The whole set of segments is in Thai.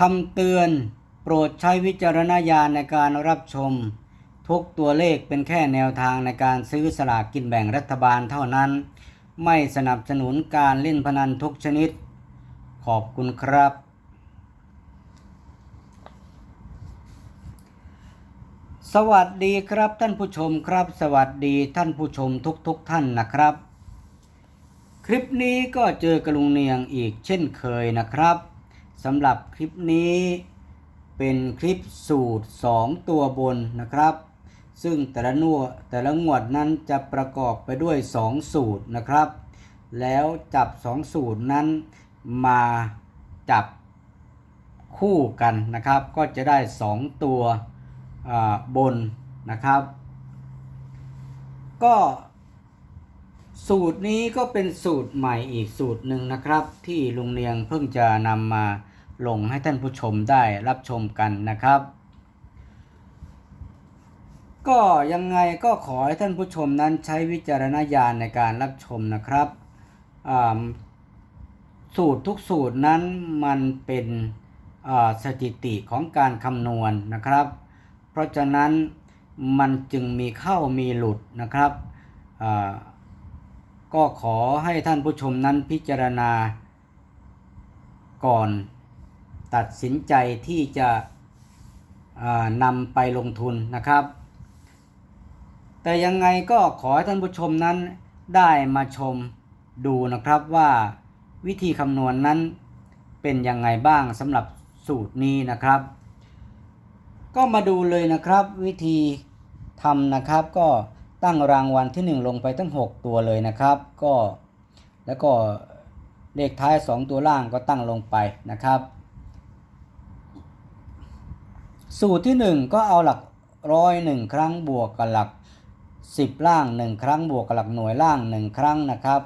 คำเตือน โปรดใช้วิจารณญาณในการรับชม ทุกตัวเลขเป็นแค่แนวทางในการซื้อสลากกินแบ่งรัฐบาลเท่านั้น ไม่สนับสนุนการเล่นพนันทุกชนิด ขอบคุณครับ สวัสดีครับท่านผู้ชมครับ สวัสดีท่านผู้ชมทุกๆทท่านนะครับ คลิปนี้ก็เจอกระลุงเนียงอีกเช่นเคยนะครับ สำหรับคลิปนี้เป็นคลิปสูตร 2 ตัวบนนะครับ ซึ่งแต่ละนัวแต่ละงวดนั้นจะประกอบไปด้วย 2 สูตรนะครับ แล้วจับ 2 สูตรนั้นมาจับคู่กันนะครับ ก็จะได้ 2 ตัวบนนะครับ ก็ สูตรนี้ก็เป็นสูตรใหม่อีกสูตรหนึ่งนะครับ ที่ลุงเนียงเพิ่งจะนำมาลงให้ท่านผู้ชมได้รับชมกันนะครับ ก็ยังไงก็ขอให้ท่านผู้ชมนั้นใช้วิจารณญาณในการรับชมนะครับสูตรทุกสูตรนั้นมันเป็นสถิติของการคำนวณนะครับ เพราะฉะนั้นมันจึงมีเข้ามีหลุดนะครับ ก็ขอให้ท่านผู้ชมนั้นพิจารณา ก่อนตัดสินใจที่จะนำไปลงทุนนะครับ แต่ยังไงก็ขอให้ท่านผู้ชมนั้นได้มาชมดูนะครับว่าวิธีคำนวณนนั้นเป็นยังไงบ้างสำหรับสูตรนี้นะครับ ก็มาดูเลยนะครับวิธีทำนะครับก็ ตั้งรางวัลที่ 1 ลงไปทั้ง 6 ตัวเลยนะครับ ก็แล้วก็เลขท้าย 2 ตัวล่างก็ตั้งลงไปนะครับ สูตรที่ 1 ก็เอาหลักร้อยหนึ่งครั้งบวกกับหลัก 10 ล่าง 1 ครั้งบวกกับหลักหน่วยล่าง 1 ครั้งนะครับ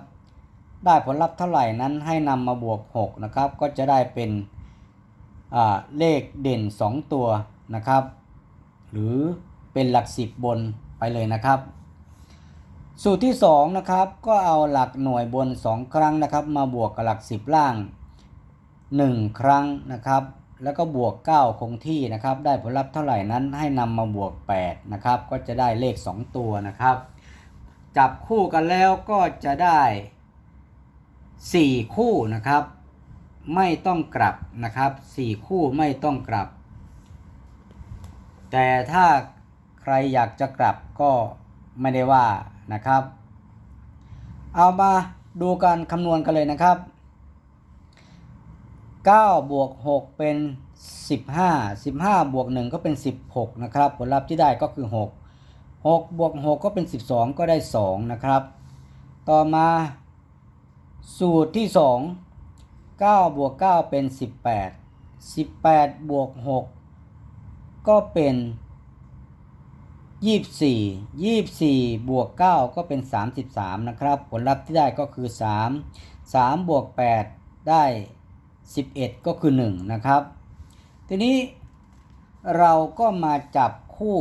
ได้ผลลัพธ์เท่าไหร่นั้นให้นำมาบวก6นะครับก็จะได้เป็นเลขเด่น 2 ตัวนะครับ หรือเป็นหลัก 10 บนไปเลยนะครับ สูตรที่2นะครับก็เอาหลักหน่วยบน 2 ครั้งนะครับ มาบวกกับหลัก 10 ล่าง 1 ครั้งนะครับ แล้วก็บวก 9 คงที่นะครับ ได้ผลลัพธ์เท่าไหร่นั้นให้นำมาบวก 8 นะครับ ก็จะได้เลข 2 ตัวนะครับ จับคู่กันแล้วก็จะได้ 4 คู่นะครับ ไม่ต้องกลับนะครับ 4 คู่ไม่ต้องกลับ แต่ถ้าใครอยากจะกลับก็ ไม่ได้ว่านะครับ เอามาดูการคำนวณกันเลยนะครับ9บวก6เป็น 15 15บวก1ก็เป็น 16 นะครับ ผลลัพธ์ที่ได้ก็คือ 6 6บวก6ก็เป็น 12 ก็ได้ 2 นะครับ ต่อมาสูตรที่ 2 9บวก9เป็น 18 18บวก6ก็เป็น 24 24 บวก 9 ก็เป็น 33 นะครับ ผลลัพธ์ที่ได้ก็คือ 3 3 บวก 8 ได้ 11 ก็คือ 1 นะครับ ทีนี้เราก็มาจับคู่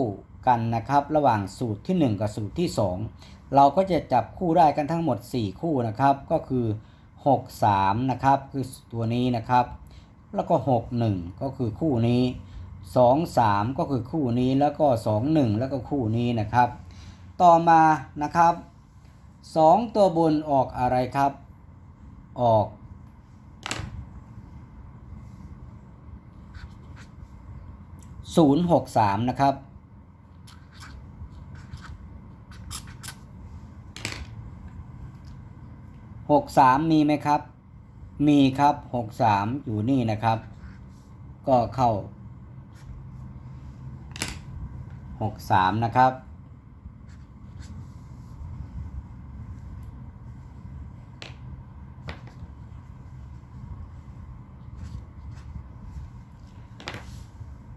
กันนะครับ ระหว่างสูตรที่ 1 กับสูตรที่ 2 เราก็จะจับคู่ได้กันทั้งหมด 4 คู่นะครับ ก็คือ 6 3 นะครับ คือตัวนี้นะครับ แล้วก็ 6 1 ก็คือคู่นี้ 2 3 ก็คือคู่นี้แล้วก็ 2 1 แล้วก็คู่นี้นะครับ ต่อมานะครับ 2 ตัวบนออกอะไรครับ ออก 063 นะครับ 63 มีไหมครับ มีครับ 63 อยู่นี่นะครับ ก็เข้า 63นะครับ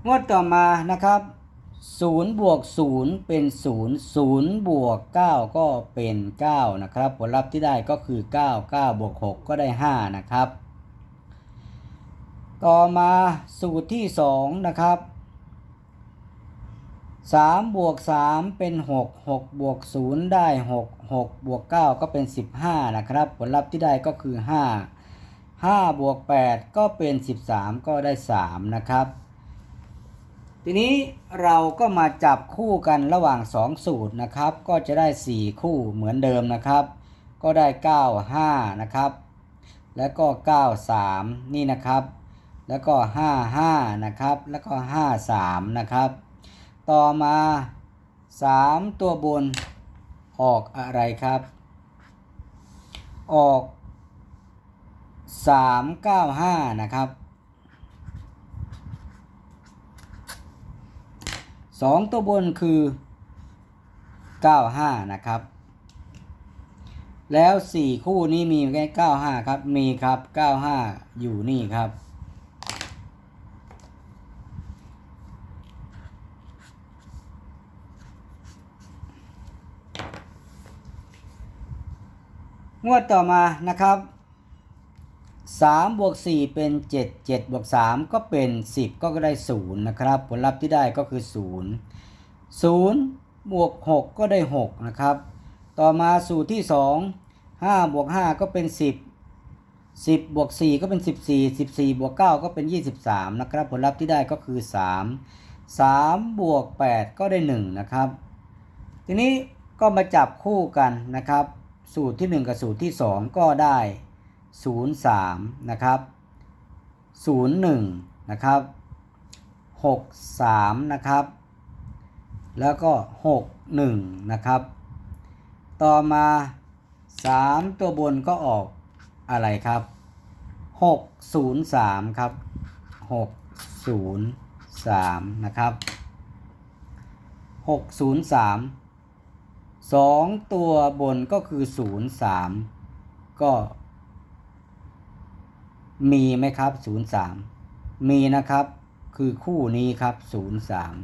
งวดต่อมานะครับ0บวก0เป็น0 0บวก9ก็เป็น9นะครับ ผลลัพธ์ที่ได้ก็คือ9 9บวก6ก็ได้5นะครับ ต่อมาสูตรที่2นะครับ 3บวก3เป็น6 6บวก0ได้6 6บวก9ก็เป็น15นะครับ ผลลัพธ์ที่ได้ก็คือ5 5บวก8ก็เป็น13ก็ได้3นะครับ ทีนี้เราก็มาจับคู่กันระหว่าง2สูตรนะครับ ก็จะได้4คู่เหมือนเดิมนะครับ ก็ได้9 5นะครับ แล้วก็9 3นี่นะครับ แล้วก็5 5นะครับ แล้วก็5 3นะครับ ต่อมา 3 ตัวบนออกอะไรครับ ออก 395 นะครับ 2 ตัวบนคือ 95 นะครับ แล้ว 4 คู่นี้มีแค่95 ครับ มีครับ 95 อยู่นี่ครับ งวดต่อมานะครับ3บวก4เป็น 7 7บวก3ก็เป็น 10 ก็ได้0นะครับ ผลลัพธ์ที่ได้ก็คือ 0 0บวก6ก็ได้6นะครับ ต่อมาสูตรที่ 2 5บวก5ก็เป็น 10 10บวก4ก็เป็น 14 14บวก9ก็เป็น 23 นะครับ ผลลัพธ์ที่ได้ก็คือ 3 3บวก8ก็ได้1นะครับ ทีนี้ก็มาจับคู่กันนะครับ สูตรที่ 1 กับสูตรที่ 2 ก็ได้ 0 3 นะครับ 0 1 นะครับ 6 3 นะครับ แล้วก็ 6 1 นะครับ ต่อมา 3 ตัวบนก็ออกอะไรครับ 6 0 3 ครับ 6 0 3 นะครับ 6 0 3 สองตัวบนก็คือศูนย์สามก็ มีไหมครับศูนย์สามมีนะครับคือคู่นี้ครับศูนย์สาม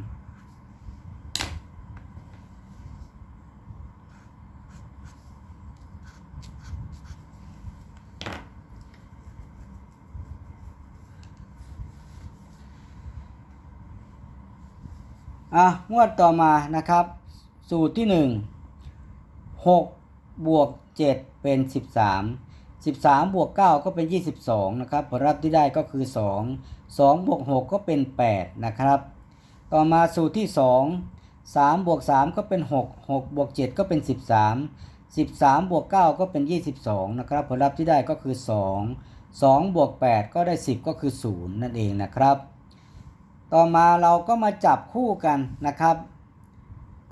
อะงวดต่อมานะครับ สูตรที่หนึ่ง 6 บวก 7 เป็น 13 13 บวก 9 ก็เป็น 22 นะครับ ผลลัพธ์ที่ได้ก็คือ 2 2 บวก 6 ก็เป็น 8 นะครับ ต่อมาสูตรที่ 2 3 บวก 3 ก็เป็น 6 6 บวก 7 ก็เป็น 13 13 บวก 9 ก็เป็น 22 นะครับ ผลลัพธ์ที่ได้ก็คือ 2 2 บวก 8 ก็ได้ 10 ก็คือ 0 นั่นเองนะครับ ต่อมาเราก็มาจับคู่กันนะครับ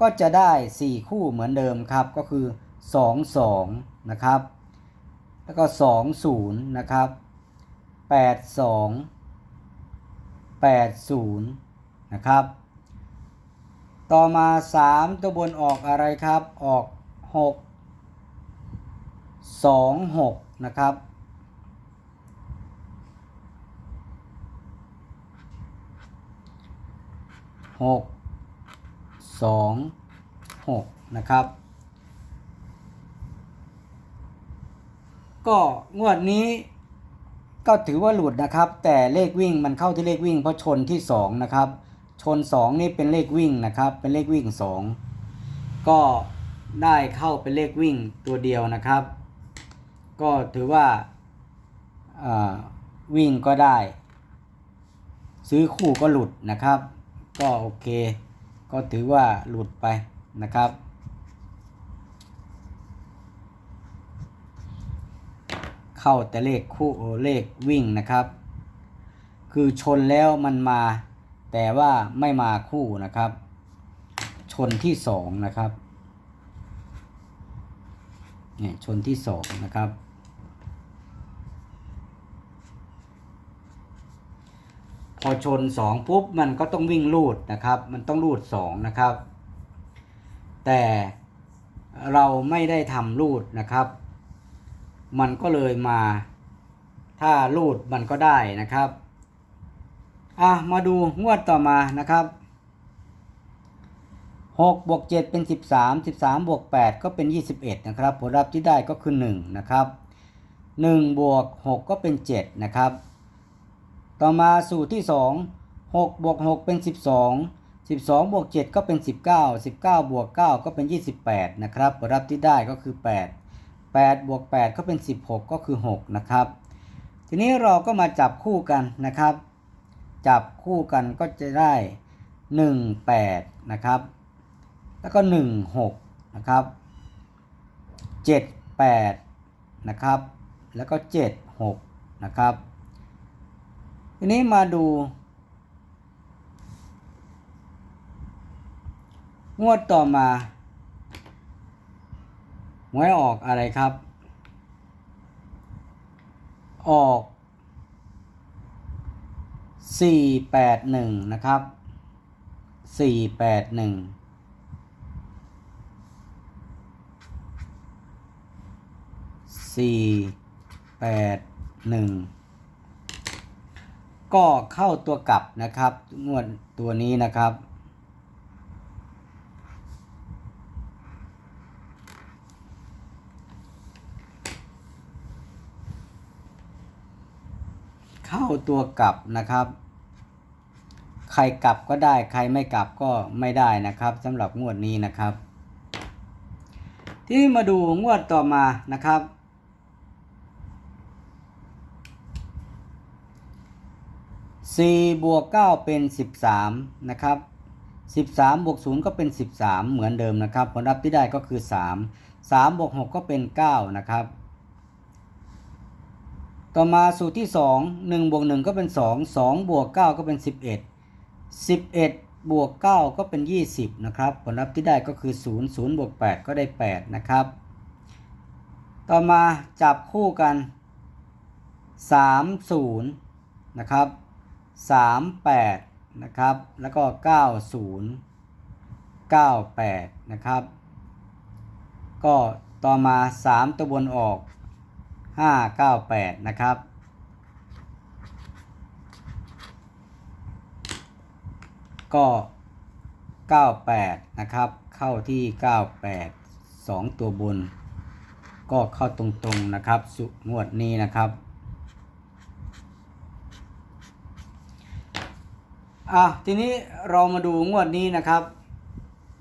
ก็จะได้ 4 คู่เหมือนเดิมครับ ก็คือ 2 2 นะครับ แล้วก็ 2 0 นะครับ 8 2 8 0 นะครับ ต่อมา 3 ตัวบนออกอะไรครับ ออก 6 2 6 นะครับหก 2 6 นะครับ ก็งวดนี้ก็ถือว่าหลุดนะครับ แต่เลขวิ่งมันเข้าที่เลขวิ่งเพราะชนที่ 2 นะครับ ชน 2 นี่เป็นเลขวิ่งนะครับ เป็นเลขวิ่ง 2 ก็ได้เข้าเป็นเลขวิ่งตัวเดียวนะครับ ก็ถือว่าวิ่งก็ได้ ซื้อคู่ก็หลุดนะครับ ก็โอเค ก็ถือว่าหลุดไปนะครับ เข้าแต่เลขคู่เลขวิ่งนะครับ คือชนแล้วมันมา แต่ว่าไม่มาคู่นะครับ ชนที่สองนะครับเนี่ยชนที่สองนะครับ อชนสองปุ๊บมันก็ต้องวิ่งลูดนะครับ มันต้องลูดสองนะครับ แต่เราไม่ได้ทำลูดนะครับ มันก็เลยมา ถ้าลูดมันก็ได้นะครับอะมาดูงวดต่อมานะครับ6บวก7เป็น 13 13บวก8ก็เป็น 21 นะครับ ผลลัพธ์ที่ได้ก็คือ 1 นะครับ1บวก6ก็เป็น 7 นะครับ ต่อมาสูตรที่ 2 6บวก6เป็น 12 12บวก7ก็เป็น 19 19บวก9ก็เป็น 28 นะครับผลลัพธ์ที่ได้ก็คือ 8 8บวก8ก็เป็น 16 ก็คือ 6 นะครับ ทีนี้เราก็มาจับคู่กันนะครับ จับคู่กันก็จะได้ 1 8 นะครับ แล้วก็ 1 6 นะครับ 7 8 นะครับ แล้วก็ 7 6 นะครับ ทีนี้มาดู งวดต่อมาหวยออกอะไรครับ ออกสี่แปดหนึ่งนะครับสี่แปดหนึ่งสี่แปดหนึ่ง ก็เข้าตัวกลับนะครับ งวดตัวนี้นะครับ เข้าตัวกลับนะครับ ใครกลับก็ได้ ใครไม่กลับก็ไม่ได้นะครับสำหรับงวดนี้นะครับ ที่มาดูงวดต่อมานะครับ 4บวก9เป็น 13 นะครับ 13 บวก 0 ก็เป็น 13 เหมือนเดิมนะครับ ผลลัพธ์ที่ได้ก็คือ 3 3บวก6ก็เป็น 9 นะครับ ต่อมาสูตรที่ 2 1บวก1ก็เป็น 2 2บวก9ก็เป็น 11 11 บวก 9 ก็เป็น 20 นะครับ ผลลัพธ์ที่ได้ก็คือ 0 0บวก8ก็ได้ 8 นะครับ ต่อมาจับคู่กัน 3 0 นะครับ 38 นะครับ แล้วก็ 90 98 นะครับ ก็ต่อมา 3 ตัวบนออก 598 นะครับ ก็ 98 นะครับ เข้าที่ 98 2 ตัวบน ก็เข้าตรงๆนะครับ สุงวดนี้นะครับ อะทีนี้เรามาดูงวดนี้นะครับ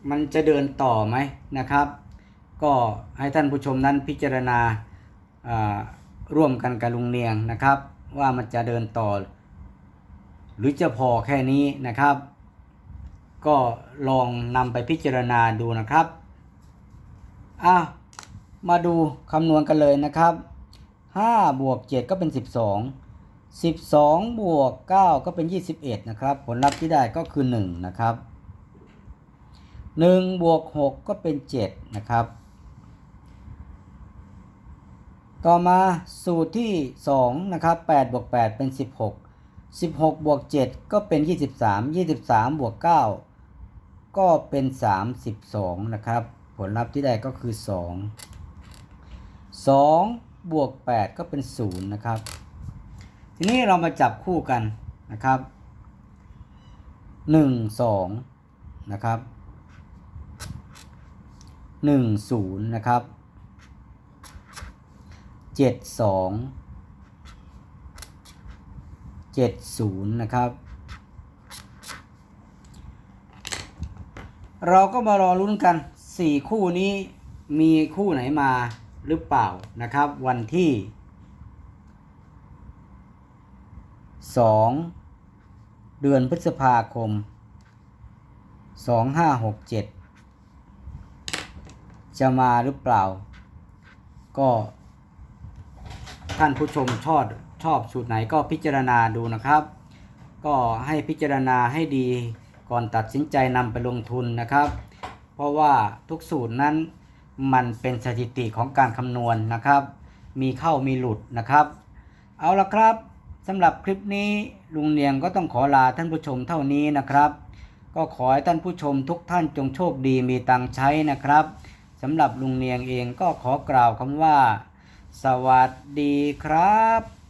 มันจะเดินต่อไหมนะครับ ก็ให้ท่านผู้ชมนั้นพิจารณาร่วมกันกับลุงเนียงนะครับ ว่ามันจะเดินต่อ หรือจะพอแค่นี้นะครับ ก็ลองนำไปพิจารณาดูนะครับอะมาดูคำนวณกันเลยนะครับ5บวก7ก็เป็น 12 12 บวก 9 ก็เป็น 21 นะครับ ผลลัพธ์ที่ได้ก็คือ 1 นะครับ 1 บวก 6 ก็เป็น 7 นะครับ ต่อมาสูตรที่ 2 นะครับ 8 บวก 8 เป็น 16 16 บวก 7 ก็เป็น 23 23 บวก 9 ก็เป็น 32 นะครับ ผลลัพธ์ที่ได้ก็คือ 2 2 บวก 8 ก็เป็น 0 นะครับ ทีนี้เรามาจับคู่กันนะครับ1 2นะครับ1 0นะครับ7 2 7 0นะครับ เราก็มารอลุ้นกัน4คู่นี้มีคู่ไหนมาหรือเปล่านะครับ วันที่ 2 เดือนพฤษภาคม 2567 จะมาหรือเปล่า ก็ท่านผู้ชมชอบชอบสูตรไหนก็พิจารณาดูนะครับ ก็ให้พิจารณาให้ดีก่อนตัดสินใจนำไปลงทุนนะครับ เพราะว่าทุกสูตรนั้นมันเป็นสถิติของการคำนวณนะครับ มีเข้ามีหลุดนะครับ เอาละครับ สำหรับคลิปนี้ลุงเนียงก็ต้องขอลาท่านผู้ชมเท่านี้นะครับ ก็ขอให้ท่านผู้ชมทุกท่านจงโชคดีมีตังใช้นะครับสำหรับลุงเนียงเองก็ขอกล่าวคำว่า สวัสดีครับ